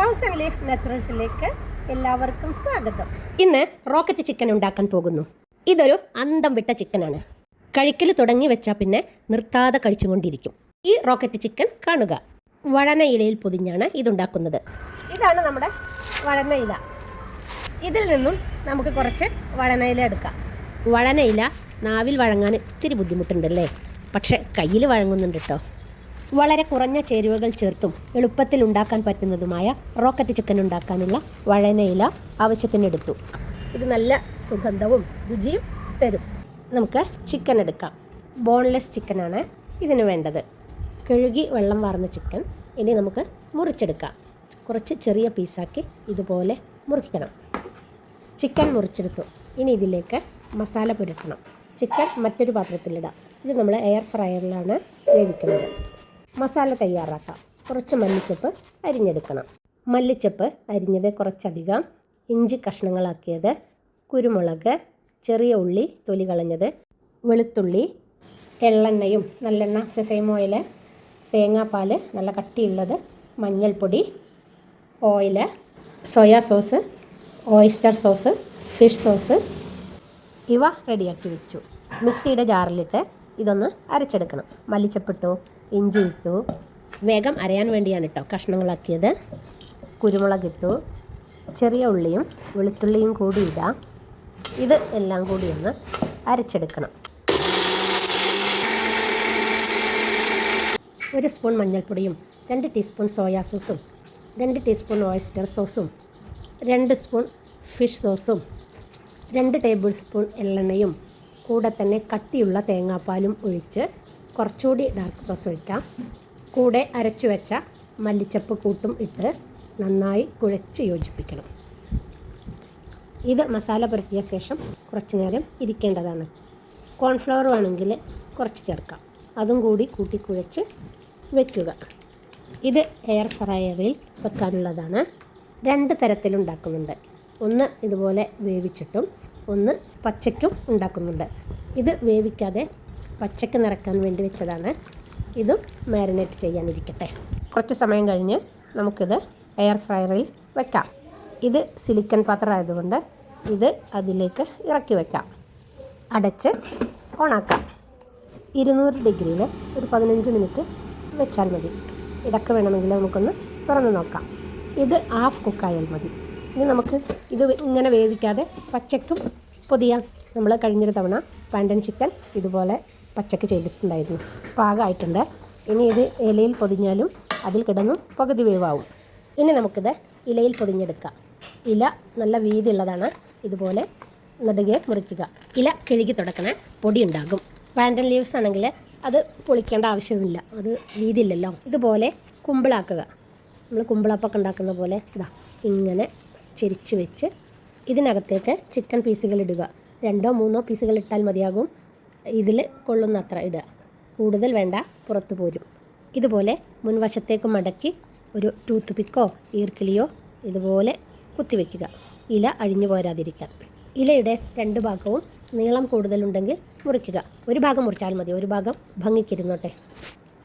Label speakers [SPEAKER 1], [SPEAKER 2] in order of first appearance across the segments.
[SPEAKER 1] Thousand leaf നാച്ചുറൽസിലേക്ക് എല്ലാവർക്കും സ്വാഗതം.
[SPEAKER 2] ഇന്ന് റോക്കറ്റ് ചിക്കൻ ഉണ്ടാക്കാൻ പോകുന്നു. ഇതൊരു അന്തം വിട്ട ചിക്കനാണ് കഴിക്കൽ തുടങ്ങി വെച്ചാൽ പിന്നെ നിർത്താതെ കഴിച്ചുകൊണ്ടിരിക്കും. ഈ റോക്കറ്റ് ചിക്കൻ കാണുക. വഴന ഇലയിൽ പൊതിഞ്ഞാണ് ഇതുണ്ടാക്കുന്നത്.
[SPEAKER 1] ഇതാണ് നമ്മുടെ വഴന ഇല ഇതിൽ നിന്നും നമുക്ക് കുറച്ച് വഴന ഇല എടുക്കാം.
[SPEAKER 2] വഴന ഇല നാവിൽ വഴങ്ങാൻ ഇത്തിരി ബുദ്ധിമുട്ടുണ്ടല്ലേ? പക്ഷെ കയ്യിൽ വഴങ്ങുന്നുണ്ട് കേട്ടോ. വളരെ കുറഞ്ഞ ചേരുവകൾ ചേർത്തും എളുപ്പത്തിൽ ഉണ്ടാക്കാൻ പറ്റുന്നതുമായ റോക്കറ്റ് ചിക്കൻ ഉണ്ടാക്കാനുള്ള വഴനയില ആവശ്യത്തിനെടുത്തു.
[SPEAKER 1] ഇത് നല്ല സുഗന്ധവും രുചിയും തരും.
[SPEAKER 2] നമുക്ക് ചിക്കൻ എടുക്കാം. ബോൺലെസ് ചിക്കനാണ് ഇതിന് വേണ്ടത്. കഴുകി വെള്ളം വാർന്ന ചിക്കൻ ഇനി നമുക്ക് മുറിച്ചെടുക്കാം. കുറച്ച് ചെറിയ പീസാക്കി ഇതുപോലെ മുറിക്കണം. ചിക്കൻ മുറിച്ചെടുത്തു. ഇനി ഇതിലേക്ക് മസാല പുരട്ടണം. ചിക്കൻ മറ്റൊരു പാത്രത്തിലിടാം. ഇത് നമ്മൾ എയർ ഫ്രയറിലാണ് വേവിക്കുന്നത്. മസാല തയ്യാറാക്കാം. കുറച്ച് മല്ലിച്ചപ്പ് അരിഞ്ഞെടുക്കണം. മല്ലിച്ചപ്പ് അരിഞ്ഞത് കുറച്ചധികം ഇഞ്ചി കഷ്ണങ്ങളാക്കിയത് കുരുമുളക് ചെറിയ ഉള്ളി തൊലി കളഞ്ഞത് വെളുത്തുള്ളി എള്ളെണ്ണയും നല്ലെണ്ണ സെസൈം ഓയിൽ തേങ്ങാപ്പാൽ നല്ല കട്ടിയുള്ളത് മഞ്ഞൾപ്പൊടി oil soya sauce oyster sauce fish sauce ഇവ റെഡിയാക്കി വെച്ചു. മിക്സിയുടെ ജാറിലിട്ട് ഇതൊന്ന് അരച്ചെടുക്കണം. മല്ലിച്ചപ്പിട്ടു ഇഞ്ചി ഇട്ടു വേഗം അരയാൻ വേണ്ടിയാണ് കേട്ടോ കഷ്ണങ്ങളാക്കിയത്. കുരുമുളക് ഇട്ടു ചെറിയ ഉള്ളിയും വെളുത്തുള്ളിയും കൂടി ഇടാം. ഇത് എല്ലാം കൂടി ഒന്ന് അരച്ചെടുക്കണം. ഒരു സ്പൂൺ മഞ്ഞൾപ്പൊടിയും രണ്ട് ടീസ്പൂൺ സോയാ സോസും രണ്ട് ടീസ്പൂൺ ഓയിസ്റ്റർ സോസും രണ്ട് സ്പൂൺ ഫിഷ് സോസും രണ്ട് ടേബിൾ സ്പൂൺ എള്ളെണ്ണയും കൂടെ തന്നെ കട്ടിയുള്ള തേങ്ങാപ്പാലും ഒഴിച്ച് കുറച്ചുകൂടി ഡാർക്ക് സോസ് ഒഴിക്കാം. കൂടെ അരച്ചു വെച്ച മല്ലിച്ചപ്പ് കൂട്ടും ഇട്ട് നന്നായി കുഴച്ച് യോജിപ്പിക്കണം. ഇത് മസാല പുരട്ടിയ ശേഷം കുറച്ച് നേരം ഇരിക്കേണ്ടതാണ്. കോൺഫ്ലവർ വേണമെങ്കിൽ കുറച്ച് ചേർക്കാം. അതും കൂടി കൂട്ടി കുഴച്ച് വയ്ക്കുക ഇത് എയർ ഫ്രയറിൽ വെക്കാനുള്ളതാണ്. രണ്ട് തരത്തിലുണ്ടാക്കുന്നുണ്ട് ഒന്ന് ഇതുപോലെ വേവിച്ചിട്ടും ഒന്ന് പച്ചയ്ക്കും ഉണ്ടാക്കുന്നുണ്ട്. ഇത് വേവിക്കാതെ പച്ചയ്ക്ക് നിറക്കാൻ വേണ്ടി വെച്ചതാണ്. ഇതും മാരിനേറ്റ് ചെയ്യാനിരിക്കട്ടെ. കുറച്ച് സമയം കഴിഞ്ഞ് നമുക്കിത് എയർ ഫ്രയറിൽ വെക്കാം. ഇത് സിലിക്കൺ പാത്രം ആയതുകൊണ്ട് ഇത് അതിലേക്ക് ഇറക്കി വെക്കാം. അടച്ച് ഓണാക്കാം. ഇരുന്നൂറ് ഡിഗ്രിയിൽ ഒരു പതിനഞ്ച് മിനിറ്റ് വെച്ചാൽ മതി. ഇടയ്ക്ക് വേണമെങ്കിൽ നമുക്കൊന്ന് തുറന്ന് നോക്കാം. ഇത് ഹാഫ് കുക്കായാൽ മതി. ഇനി നമുക്ക് ഇത് ഇങ്ങനെ വേവിക്കാതെ പച്ചക്കും പൊതിയാം. നമ്മൾ കഴിഞ്ഞൊരു തവണ പാൻഡൻ ചിക്കൻ ഇതുപോലെ പച്ചക്ക് ചെയ്തിട്ടുണ്ടായിരുന്നു. പാകമായിട്ടുണ്ട് ഇനി ഇത് ഇലയിൽ പൊതിഞ്ഞാലും അതിൽ കിടന്ന് പകുതി വേവാവും. ഇനി നമുക്കിത് ഇലയിൽ പൊതിഞ്ഞെടുക്കാം. ഇല നല്ല വീതിയുള്ളതാണ്. ഇതുപോലെ നടുകെ മുറിക്കുക. ഇല കിഴുകി തുടക്കണേ പൊടി ഉണ്ടാകും. പാൻഡൻ ലീവ്സ് ആണെങ്കിൽ അത് പൊളിക്കേണ്ട ആവശ്യമില്ല. അത് വീതിയില്ലല്ലോ. ഇതുപോലെ കുമ്പിളാക്കുക. നമ്മൾ കുമ്പിളപ്പൊക്കെ ഉണ്ടാക്കുന്ന പോലെ ഇതാ ഇങ്ങനെ ചെരിച്ച് വെച്ച് ഇതിനകത്തേക്ക് ചിക്കൻ പീസുകൾ ഇടുക. രണ്ടോ മൂന്നോ പീസുകൾ ഇട്ടാൽ മതിയാകും. ഇതിൽ കൊള്ളുന്നത്ര ഇടുക. കൂടുതൽ വേണ്ട പുറത്തു പോരും. ഇതുപോലെ മുൻവശത്തേക്ക് മടക്കി ഒരു ടൂത്ത് പിക്കോ ഈർക്കിളിയോ ഇതുപോലെ കുത്തിവെക്കുക ഇല അഴിഞ്ഞു പോരാതിരിക്കാൻ. ഇലയുടെ രണ്ട് ഭാഗവും നീളം കൂടുതലുണ്ടെങ്കിൽ മുറിക്കുക. ഒരു ഭാഗം മുറിച്ചാൽ മതി. ഒരു ഭാഗം ഭംഗിക്കിരുന്നോട്ടെ.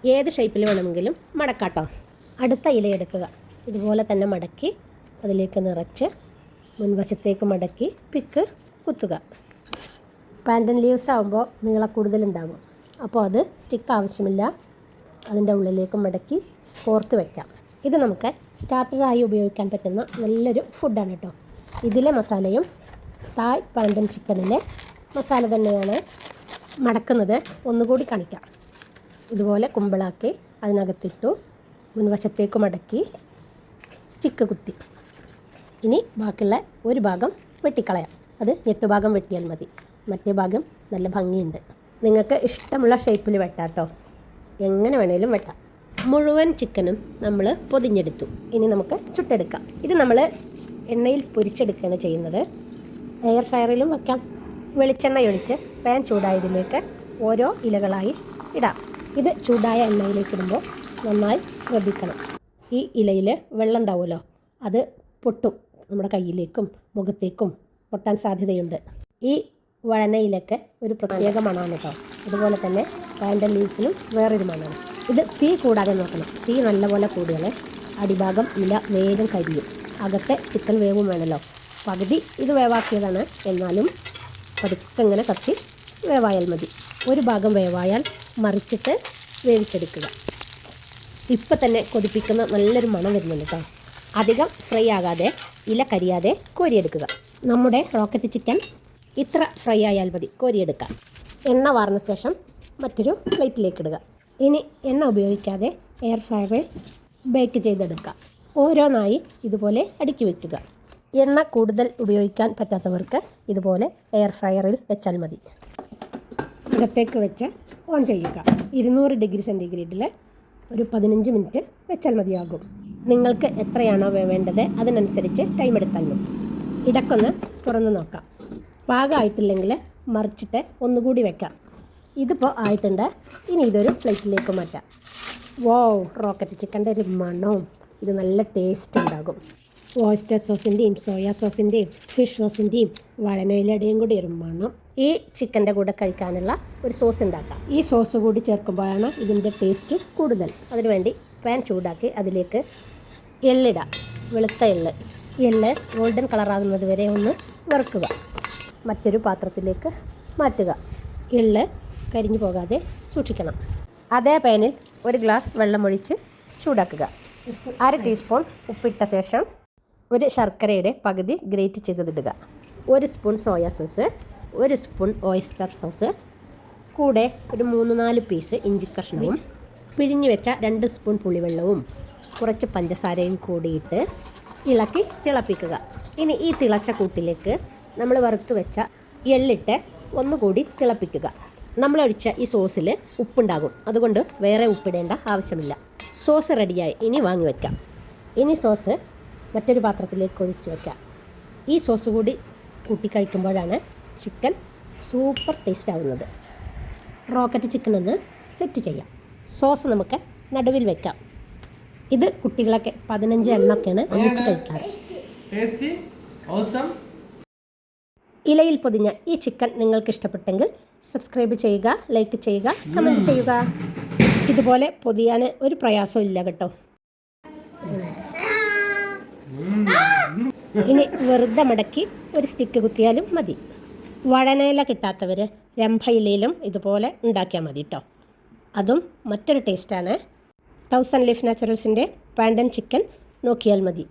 [SPEAKER 2] ഏത് ഷേപ്പിൽ വേണമെങ്കിലും മടക്കാട്ടോ. അടുത്ത ഇലയെടുക്കുക ഇതുപോലെ തന്നെ മടക്കി അതിലേക്ക് നിറച്ച് മുൻവശത്തേക്ക് മടക്കി പിക്ക് കുത്തുക. പാൻഡൻ ലീവ്സ് ആകുമ്പോൾ നീളം കൂടുതലുണ്ടാകും അപ്പോൾ അത് സ്റ്റിക്ക് ആവശ്യമില്ല. അതിന്റെ ഉള്ളിലേക്ക് മടക്കി കോർത്ത് വയ്ക്കാം ഇത് നമുക്ക് സ്റ്റാർട്ടറായി ഉപയോഗിക്കാൻ പറ്റുന്ന നല്ലൊരു ഫുഡാണ് കേട്ടോ ഇതിലെ മസാലയും തായ് പാൻഡൻ ചിക്കനിലെ മസാല തന്നെയാണ് മടക്കുന്നത്. ഒന്നുകൂടി കാണിക്കാം. ഇതുപോലെ കുമ്പിളാക്കി അതിനകത്തിട്ടു മുൻവശത്തേക്ക് മടക്കി സ്റ്റിക്ക് കുത്തി. ഇനി ബാക്കിയുള്ള ഒരു ഭാഗം വെട്ടിക്കളയാം. അത് ഞെട്ടുഭാഗം വെട്ടിയാൽ മതി. മറ്റേ ഭാഗം നല്ല ഭംഗിയുണ്ട്. നിങ്ങൾക്ക് ഇഷ്ടമുള്ള ഷേപ്പിൽ വെട്ടാം കേട്ടോ എങ്ങനെ വേണേലും വെട്ടാം. മുഴുവൻ ചിക്കനും നമ്മൾ പൊതിഞ്ഞെടുത്തു. ഇനി നമുക്ക് ചുട്ടെടുക്കാം. ഇത് നമ്മൾ എണ്ണയിൽ പൊരിച്ചെടുക്കുകയാണ് ചെയ്യുന്നത്. എയർ ഫ്രയറിലും വെക്കാം. വെളിച്ചെണ്ണ ഒഴിച്ച് പാൻ ചൂടായതിലേക്ക് ഓരോ ഇലകളായി ഇടാം. ഇത് ചൂടായ എണ്ണയിലേക്ക് ഇടുമ്പോൾ നന്നായി ശ്രദ്ധിക്കണം. ഈ ഇലയിൽ വെള്ളം ഉണ്ടാവുമല്ലോ. അത് പൊട്ടും. നമ്മുടെ കയ്യിലേക്കും മുഖത്തേക്കും പൊട്ടാൻ സാധ്യതയുണ്ട്. ഈ വഴനയിലൊക്കെ ഒരു പ്രത്യേക മണമാണ് കേട്ടോ. അതുപോലെ തന്നെ പാൻഡൽ ലീവ്സിനും വേറൊരു മണമാണ്. ഇത് തീ കൂടാതെ നോക്കണം. തീ നല്ലപോലെ കൂടിയാലേ അടിഭാഗം ഇല വേഗം കരിയും. അകത്തെ ചിക്കൻ വേവും വേണമല്ലോ പകുതി ഇത് വേവാക്കിയതാണ്. എന്നാലും പതുക്കെ ഇങ്ങനെ കത്തി വേവായാൽ മതി. ഒരു ഭാഗം വേവായാൽ മറിച്ചിട്ട് വേവിച്ചെടുക്കുക. ഇപ്പം തന്നെ കൊതിപ്പിക്കുന്ന നല്ലൊരു മണം വരുന്നുണ്ട് കേട്ടോ. അധികം ഫ്രൈ ആകാതെ ഇല കരിയാതെ കോരിയെടുക്കുക. നമ്മുടെ റോക്കറ്റ് ചിക്കൻ ഇത്ര ഫ്രൈ ആയാൽ മതി. കോരിയെടുക്കാം. എണ്ണ വാർന്ന ശേഷം മറ്റൊരു പ്ലേറ്റിലേക്ക് ഇടുക. ഇനി എണ്ണ ഉപയോഗിക്കാതെ എയർ ഫ്രയറിൽ ബേക്ക് ചെയ്തെടുക്കാം ഓരോന്നായി ഇതുപോലെ അടുക്കി വയ്ക്കുക എണ്ണ കൂടുതൽ ഉപയോഗിക്കാൻ പറ്റാത്തവർക്ക് ഇതുപോലെ എയർ ഫ്രയറിൽ വെച്ചാൽ മതി. അകത്തേക്ക് വെച്ച് ഓൺ ചെയ്യുക. ഇരുന്നൂറ് ഡിഗ്രി സെന്റിഗ്രേഡിൽ ഒരു പതിനഞ്ച് മിനിറ്റ് വെച്ചാൽ മതിയാകും. നിങ്ങൾക്ക് എത്രയാണോ വേണ്ടത് അതിനനുസരിച്ച് ടൈം എടുത്താൽ മതി. ഇടക്കൊന്ന് തുറന്ന് നോക്കാം. പാകമായിട്ടില്ലെങ്കിൽ മറിച്ചിട്ട് ഒന്നുകൂടി വെക്കാം. ഇതിപ്പോൾ ആയിട്ടുണ്ട്. ഇനി ഇതൊരു പ്ലേറ്റിലേക്ക് മാറ്റാം. വോ റോക്കറ്റ് ചിക്കന്റെ ഒരു മണവും. ഇത് നല്ല ടേസ്റ്റ് ഉണ്ടാകും. ഓയിസ്റ്റർ സോസിന്റെയും സോയാ സോസിന്റെയും ഫിഷ് സോസിന്റെയും വഴനയിലടയും കൂടി ഒരു മണം. ഈ ചിക്കന്റെ കൂടെ കഴിക്കാനുള്ള ഒരു സോസ് ഉണ്ടാക്കാം. ഈ സോസ് കൂടി ചേർക്കുമ്പോഴാണ് ഇതിന്റെ ടേസ്റ്റ് കൂടുതൽ. അതിനുവേണ്ടി പാൻ ചൂടാക്കി അതിലേക്ക് എള്ളിടാം. വെളുത്ത എള്ള്. എള്ള് ഗോൾഡൻ കളറാകുന്നത് വരെ ഒന്ന് വറുക്കുക. മറ്റൊരു പാത്രത്തിലേക്ക് മാറ്റുക. എള്ള് കരിഞ്ഞു പോകാതെ സൂക്ഷിക്കണം. അതേ പാനിൽ ഒരു ഗ്ലാസ് വെള്ളമൊഴിച്ച് ചൂടാക്കുക. അര ടീസ്പൂൺ ഉപ്പിട്ട ശേഷം ഒരു ശർക്കരയുടെ പകുതി ഗ്രേറ്റ് ചെയ്തതിടുക. ഒരു സ്പൂൺ സോയാ സോസ് ഒരു സ്പൂൺ ഓയിസ്റ്റർ സോസ് കൂടെ ഒരു മൂന്ന് നാല് പീസ് ഇഞ്ചി കഷ്ണവും പിഴിഞ്ഞു വെച്ച രണ്ട് സ്പൂൺ പുളിവെള്ളവും കുറച്ച് പഞ്ചസാരയും കൂടിയിട്ട് ഇളക്കി തിളപ്പിക്കുക. ഇനി ഈ തിളച്ച കൂട്ടിലേക്ക് നമ്മൾ വറുത്ത് വെച്ച എള്ളിട്ട് ഒന്നുകൂടി തിളപ്പിക്കുക. നമ്മളൊഴിച്ച ഈ സോസിൽ ഉപ്പുണ്ടാകും. അതുകൊണ്ട് വേറെ ഉപ്പിടേണ്ട ആവശ്യമില്ല. സോസ് റെഡിയായി. ഇനി വാങ്ങി വയ്ക്കാം ഇനി സോസ് മറ്റൊരു പാത്രത്തിലേക്ക് ഒഴിച്ച് വയ്ക്കാം ഈ സോസ് കൂടി കൂട്ടി കഴിക്കുമ്പോഴാണ് ചിക്കൻ സൂപ്പർ ടേസ്റ്റ് ആവുന്നത്. റോക്കറ്റ് ചിക്കൻ ഒന്ന് സെറ്റ് ചെയ്യാം. സോസ് നമുക്ക് നടുവിൽ വെക്കാം. ഇത് കുട്ടികളൊക്കെ പതിനഞ്ച് എണ്ണൊക്കെയാണ് ഒന്നിച്ച് കഴിക്കാറ്.
[SPEAKER 3] ടേസ്റ്റി. ഓസം
[SPEAKER 2] ഇലയിൽ പൊതിഞ്ഞ ഈ ചിക്കൻ നിങ്ങൾക്ക് ഇഷ്ടപ്പെട്ടെങ്കിൽ സബ്സ്ക്രൈബ് ചെയ്യുക ലൈക്ക് ചെയ്യുക കമന്റ് ചെയ്യുക. ഇതുപോലെ പൊതിയാൻ ഒരു പ്രയാസവും ഇല്ല കേട്ടോ. ഇനി വെറുതെ മടക്കി ഒരു സ്റ്റിക്ക് കുത്തിയാലും മതി. വഴനയില കിട്ടാത്തവർ രംഭയിലയിലും ഇതുപോലെ ഉണ്ടാക്കിയാൽ മതി കേട്ടോ അതും മറ്റൊരു ടേസ്റ്റാണ് തൗസൻഡ് ലീഫ് നാച്ചുറൽസിന്റെ പാൻഡൻ ചിക്കൻ നോക്കിയാൽ മതി.